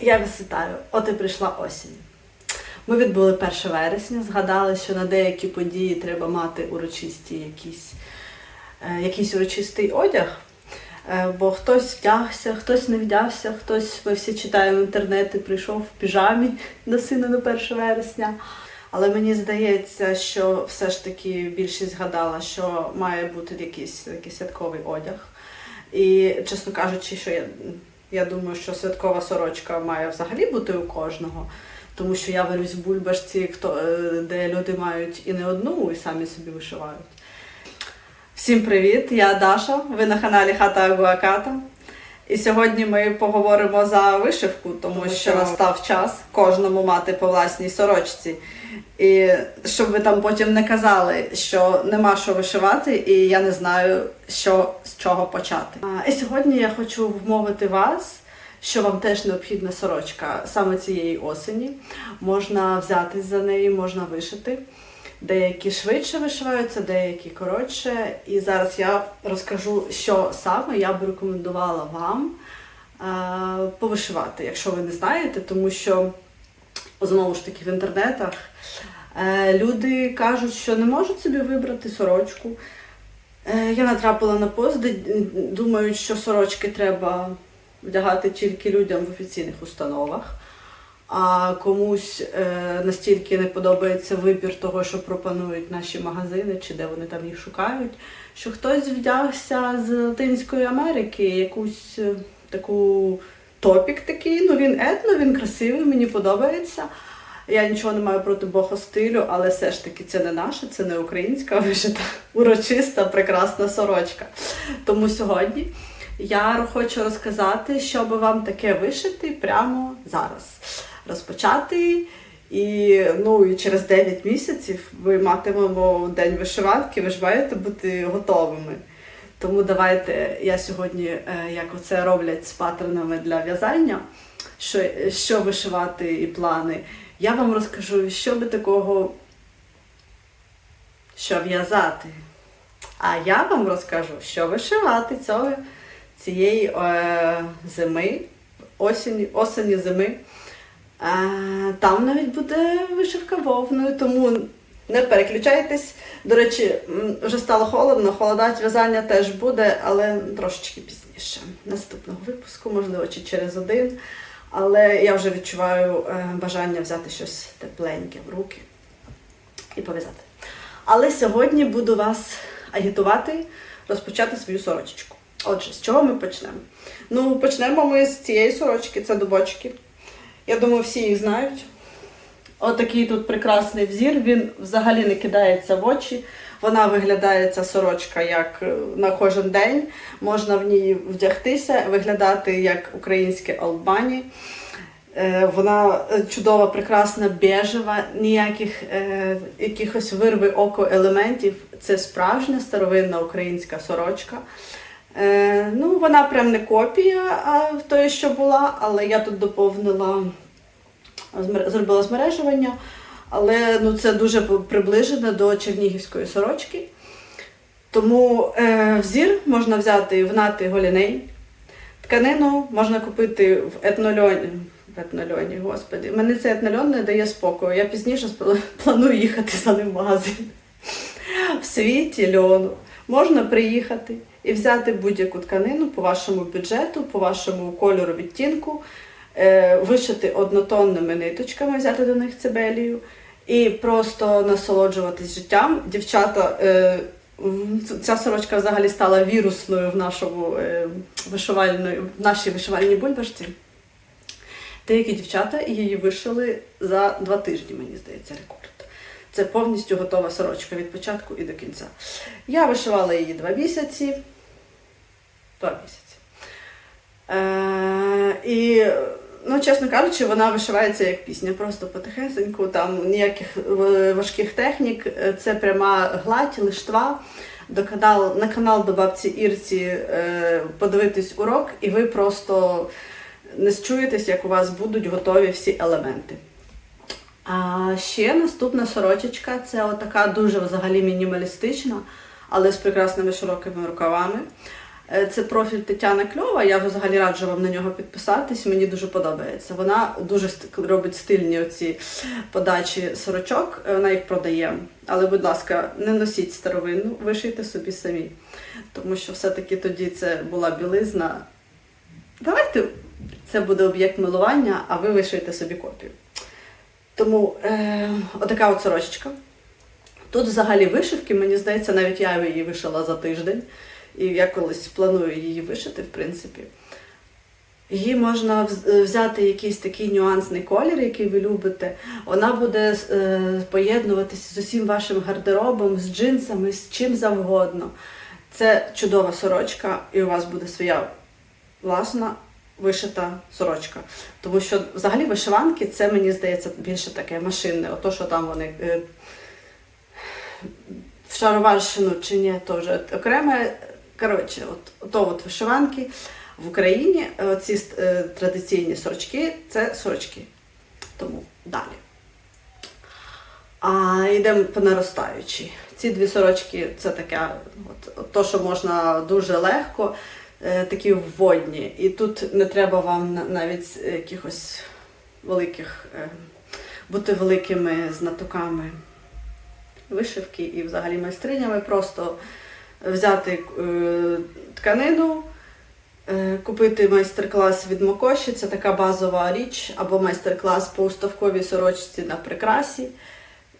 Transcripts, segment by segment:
Я вас вітаю. От і прийшла осінь. Ми відбули 1 вересня, згадали, що на деякі події треба мати урочисті якісь, е, якийсь урочистий одяг. Е, Бо хтось вдягся, хтось не вдягся, хтось ми всі читаємо інтернети, прийшов в піжамі до сина на 1 вересня. Але мені здається, що все ж таки більшість згадала, що має бути якийсь такий святковий одяг. І, чесно кажучи, що я, я думаю, що святкова сорочка має взагалі бути у кожного, тому що я варюсь в бульбашці, е, де люди мають і не одну, і самі собі вишивають. Всім привіт! Я Даша. Ви на каналі Хата Агуаката. І сьогодні ми поговоримо за вишивку, тому, що- настав час кожному мати по власній сорочці. І щоб ви там потім не казали, що нема що вишивати, і я не знаю, що з чого почати. А, І сьогодні я хочу вмовити вас, що вам теж необхідна сорочка саме цієї осені. Можна взятись за неї, можна вишити. Деякі швидше вишиваються, деякі коротше. І зараз я розкажу, що саме я б рекомендувала вам е, повишивати, якщо ви не знаєте, тому що знову ж таки в інтернетах е, люди кажуть, що не можуть собі вибрати сорочку. Е, я натрапила на пост, де думають, що сорочки треба вдягати тільки людям в офіційних установах. А комусь е, настільки не подобається вибір того, що пропонують наші магазини, чи де вони там їх шукають, що хтось вдягся з Латинської Америки, якусь таку топік такий. Ну він етно, він красивий, мені подобається. Я нічого не маю проти бога стилю, але все ж таки це не наше, це не українська вишита, урочиста, прекрасна сорочка. Тому сьогодні я хочу розказати, що би вам таке вишити прямо зараз. Розпочати. І, ну, і через 9 місяців ми матимемо день вишиванки, ви ж маєте бути готовими. Тому давайте я сьогодні, е, як оце роблять з паттернами для в'язання, що, що вишивати і плани, я вам розкажу, що би такого, що в'язати. А я вам розкажу, що вишивати цього, цієї е, зими, осені, осені зими. Е, там навіть буде вишивка вовною, тому не переключайтесь. До речі, вже стало холодно, холодать в'язання теж буде, але трошечки пізніше. Наступного випуску, можливо, чи через один. Але я вже відчуваю е, бажання взяти щось тепленьке в руки і пов'язати. Але сьогодні буду вас агітувати розпочати свою сорочечку. Отже, з чого ми почнемо? Ну, почнемо ми з цієї сорочки, це дубочки. Я думаю, всі їх знають. Отакий тут прекрасний взір, він взагалі не кидається в очі. Вона виглядає ця сорочка як е, на кожен день. Можна в ній вдягтися, виглядати як українське албані. Е, Вона е, чудова, прекрасна, бежева, ніяких е, якихось вирви око елементів. Це справжня старовинна українська сорочка. Е, ну, вона прям не копія а, тої, що була, але я тут доповнила, зробила змережування. Але ну, це дуже приближено до чернігівської сорочки. Тому е, взір можна взяти в нати голіней. Тканину можна купити в етнольоні. В етнольоні, господи. Мене цей етнольон не дає спокою. Я пізніше планую їхати за ним в магазин. В світі льону можна приїхати і взяти будь-яку тканину по вашому бюджету, по вашому кольору відтінку, вишити однотонними ниточками, взяти до них цибелію і просто насолоджуватись життям. Дівчата, е, ця сорочка взагалі стала вірусною в нашому е, вишивальної, в нашій вишивальній бульбашці. Деякі дівчата її вишили за два тижні, мені здається, рекорд. Це повністю готова сорочка від початку і до кінця. Я вишивала її два місяці. Два місяці. Е, і, ну, чесно кажучи, вона вишивається як пісня, просто потихесеньку, там ніяких важких технік. Е, Це пряма гладь, лиштва. До канал, на канал до бабці Ірці е, подивитись урок, і ви просто не счуєтесь, як у вас будуть готові всі елементи. А ще наступна сорочечка це отака дуже взагалі мінімалістична, але з прекрасними широкими рукавами. Е, Це профіль Тетяна Кльова. Я взагалі раджу вам на нього підписатись. Мені дуже подобається. Вона дуже робить стильні оці подачі сорочок. е, Вона їх продає. Але, будь ласка, не носіть старовинну, вишийте собі самі. Тому що все-таки тоді це була білизна. Давайте це буде об'єкт милування, а ви вишиєте собі копію. Тому е, отака от сорочечка. Тут взагалі вишивки, мені здається, навіть я її вишила за тиждень. І я колись планую її вишити, в принципі. Її можна взяти якийсь такий нюансний колір, який ви любите. Вона буде е, поєднуватися з усім вашим гардеробом, з джинсами, з чим завгодно. Це чудова сорочка, і у вас буде своя власна вишита сорочка. Тому що взагалі вишиванки це мені здається більше таке машинне. Ото, що там вони е, в шароварщину чи ні, то вже окреме. Коротше, от, ото от вишиванки в Україні, е, ці е, традиційні сорочки це сорочки. Тому далі. А йдемо по наростаючій. Ці дві сорочки це таке, от, то, що можна дуже легко, е, такі вводні. І тут не треба вам навіть якихось великих, бути великими знатоками вишивки і взагалі майстринями. Просто взяти е, тканину, е, купити майстер-клас від Мокоші, це така базова річ, або майстер-клас по уставковій сорочці на прикрасі.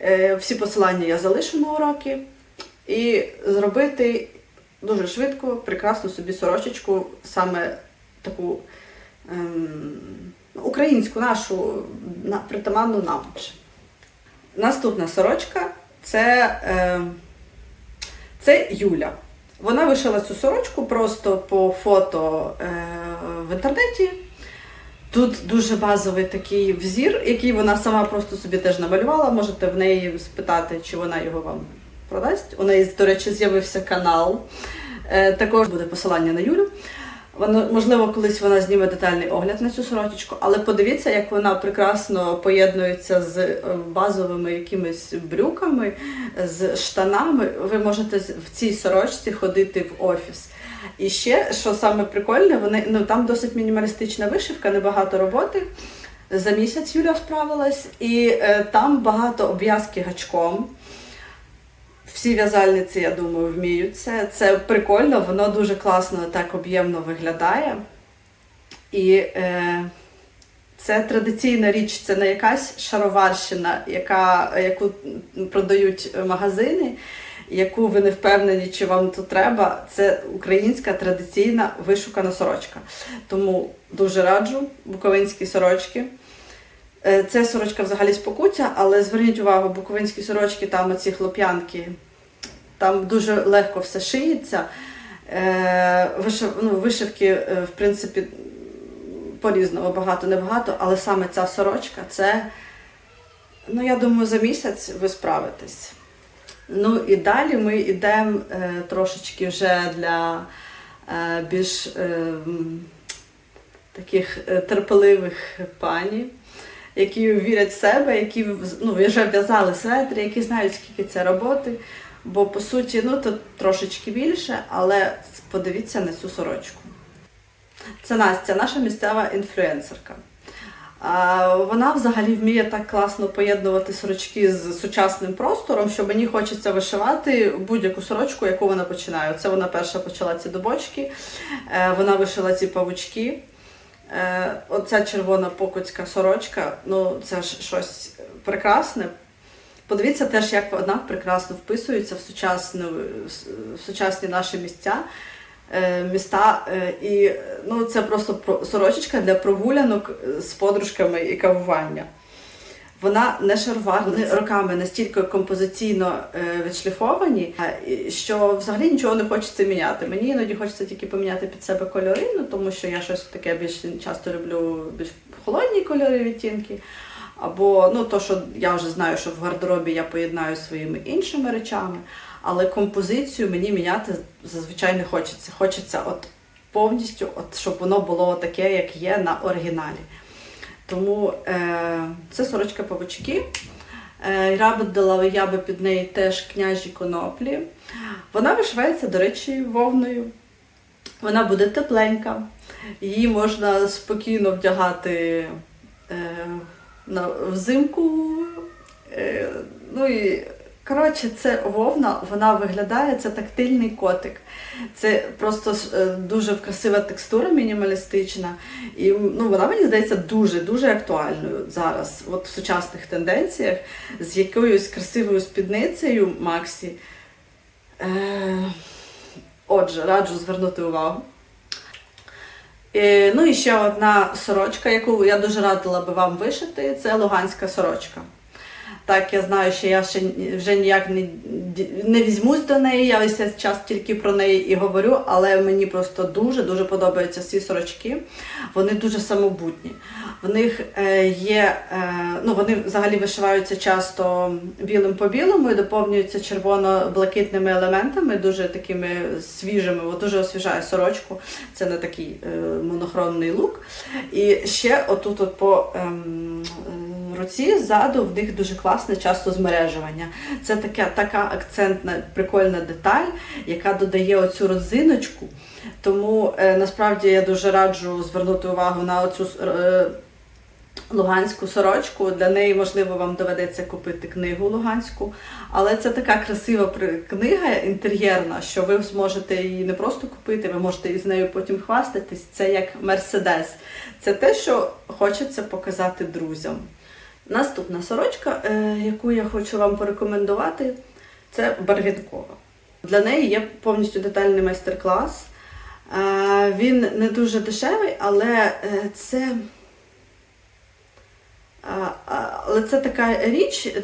Е, Всі посилання я залишу на уроки. І зробити дуже швидко, прекрасну собі сорочечку, саме таку ем, українську нашу, на, притаманну нам. Наступна сорочка це, е, це Юля. Вона вишила цю сорочку просто по фото е, в інтернеті. Тут дуже базовий такий взір, який вона сама просто собі теж намалювала. Можете в неї спитати, чи вона його вам продасть. У неї, до речі, з'явився канал. Е, також буде посилання на Юлю. Воно, можливо, колись вона зніме детальний огляд на цю сорочечку, але подивіться, як вона прекрасно поєднується з е, базовими якимись брюками, з штанами. Ви можете в цій сорочці ходити в офіс. І ще, що саме прикольне, вони, ну, там досить мінімалістична вишивка, небагато роботи. За місяць Юля справилась, і е, там багато обв'язки гачком. Всі в'язальниці, я думаю, вміють це. Це прикольно, воно дуже класно так об'ємно виглядає. І е, це традиційна річ, це не якась шароварщина, яка, яку продають магазини, яку ви не впевнені, чи вам тут треба. Це українська традиційна вишукана сорочка. Тому дуже раджу буковинські сорочки. Це сорочка взагалі з покуття, але зверніть увагу, буковинські сорочки, там оці хлоп'янки, там дуже легко все шиється. Е, вишив, ну, вишивки, е, в принципі, по-різному, багато, небагато, але саме ця сорочка це, ну, я думаю, за місяць ви справитесь. Ну і далі ми йдемо е, трошечки вже для більш таких терпеливих пані, які вірять в себе, які ну, вже в'язали светри, які знають, скільки це роботи. Бо по суті, ну тут трошечки більше, але подивіться на цю сорочку. Це Настя, наша місцева інфлюенсерка. Вона взагалі вміє так класно поєднувати сорочки з сучасним простором, що мені хочеться вишивати будь-яку сорочку, яку вона починає. Це вона перша почала ці добочки, е, вона вишила ці павучки. Е, Оця червона покутська сорочка, ну це ж щось прекрасне. Подивіться теж, як вона прекрасно вписується в, сучасну, в сучасні наші місця, е, міста. Е, І ну, це просто сорочечка для прогулянок з подружками і кавування. Вона не шарварна, роками настільки композиційно е, відшліфовані, що взагалі нічого не хочеться міняти. Мені іноді хочеться тільки поміняти під себе кольори, ну тому що я щось таке більш часто люблю більш холодні кольори відтінки. Або ну, то, що я вже знаю, що в гардеробі я поєднаю своїми іншими речами, але композицію мені міняти зазвичай не хочеться. Хочеться от повністю, от, щоб воно було таке, як є на оригіналі. Тому е, це сорочка павучки. Е, рабидала я би під неї теж княжі коноплі. Вона вишивається, до речі, вовною. Вона буде тепленька, її можна спокійно вдягати е, взимку. Е, ну і коротше, це вовна, вона виглядає, це тактильний котик. Це просто е, дуже красива текстура, мінімалістична. І ну, вона мені здається дуже-дуже актуальною зараз, от в сучасних тенденціях, з якоюсь красивою спідницею Максі. Е, отже, раджу звернути увагу. Е, ну і ще одна сорочка, яку я дуже радила би вам вишити, це луганська сорочка. Так, я знаю, що я ще вже ніяк не, не візьмусь до неї, я весь час тільки про неї і говорю, але мені просто дуже-дуже подобаються ці сорочки. Вони дуже самобутні. В них е, є, е, ну вони взагалі вишиваються часто білим по білому і доповнюються червоно-блакитними елементами, дуже такими свіжими, от дуже освіжає сорочку. Це не такий е, монохромний лук. І ще отут от по ем, руці ззаду в них дуже класне часто змережування. Це така, така акцентна, прикольна деталь, яка додає оцю родзиночку. Тому е, насправді я дуже раджу звернути увагу на оцю е, луганську сорочку. Для неї, можливо, вам доведеться купити книгу луганську. Але це така красива книга інтер'єрна, що ви зможете її не просто купити, ви можете із нею потім хвастатись. Це як Мерседес. Це те, що хочеться показати друзям. Наступна сорочка, е, яку я хочу вам порекомендувати, це барвінкова. Для неї є повністю детальний майстер-клас. Е, Він не дуже дешевий, але е, це. Але це така річ,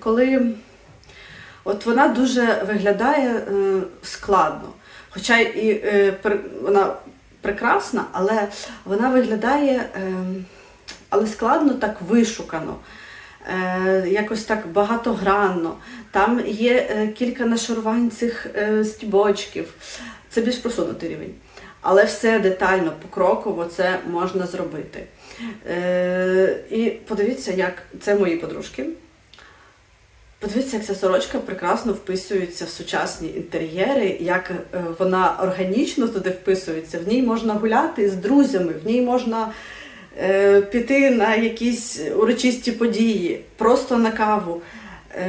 коли от вона дуже виглядає складно. Хоча і вона прекрасна, але вона виглядає е, але складно так вишукано. Е, якось так багатогранно. Там є е, кілька нашарувань цих е, стібочків. Це більш просунутий рівень. Але все детально, покроково це можна зробити. І подивіться, як це мої подружки. Подивіться, як ця сорочка прекрасно вписується в сучасні інтер'єри, як вона органічно туди вписується. В ній можна гуляти з друзями, в ній можна піти на якісь урочисті події, просто на каву.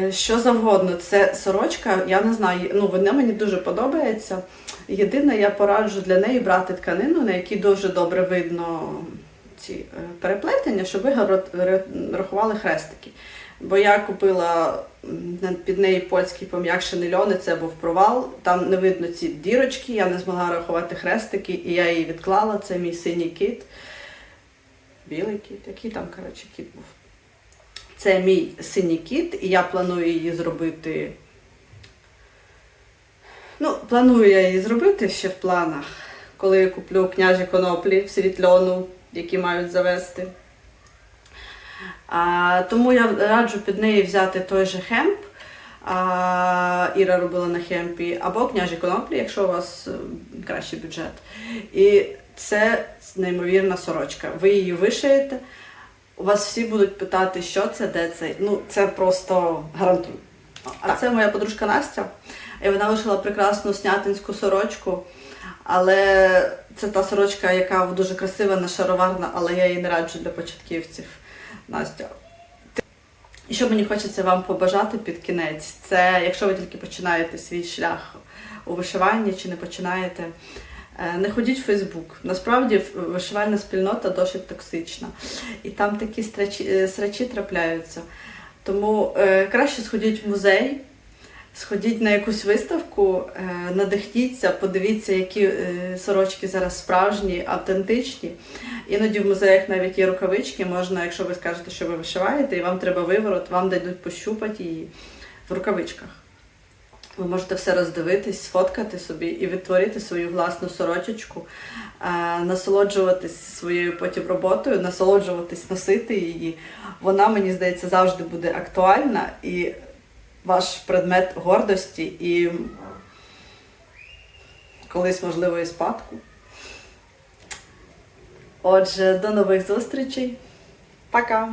е, Що завгодно, це сорочка, я не знаю, ну вона мені дуже подобається. Єдине, я пораджу для неї брати тканину, на якій дуже добре видно ці е, переплетення, щоб ви рахували хрестики. Бо я купила під неї польський пом'якшений льон, і це був провал. Там не видно ці дірочки, я не змогла рахувати хрестики, і я її відклала. Це мій синій кит. Білий кіт, який там, коротше, кіт був. Це мій синій кіт, і я планую її зробити. Ну, планую я її зробити ще в планах, коли я куплю княжі коноплі в світльону, які мають завести. А, тому я раджу під неї взяти той же хемп. А, Іра робила на хемпі, або княжі коноплі, якщо у вас е, кращий бюджет. І це неймовірна сорочка. Ви її вишиєте, у вас всі будуть питати, що це, де це. Ну, це просто гарантую. А це моя подружка Настя. І вона вишила прекрасну снятинську сорочку. Але це та сорочка, яка дуже красива, нашароварна, але я її не раджу для початківців. Настя. І що мені хочеться вам побажати під кінець, це якщо ви тільки починаєте свій шлях у вишиванні чи не починаєте, не ходіть в Фейсбук. Насправді вишивальна спільнота досить токсична. І там такі срачі, е, срачі трапляються. Тому е, краще сходіть в музей, сходіть на якусь виставку, е, надихніться, подивіться, які е, сорочки зараз справжні, автентичні. Іноді в музеях навіть є рукавички, можна, якщо ви скажете, що ви вишиваєте, і вам треба виворот, вам дадуть пощупати її в рукавичках. Ви можете все роздивитись, сфоткати собі і відтворити свою власну сорочечку, е, насолоджуватись своєю потім роботою, насолоджуватись, носити її. Вона, мені здається, завжди буде актуальна і ваш предмет гордості і колись, можливо, і спадку. Отже, до нових зустрічей. Пока!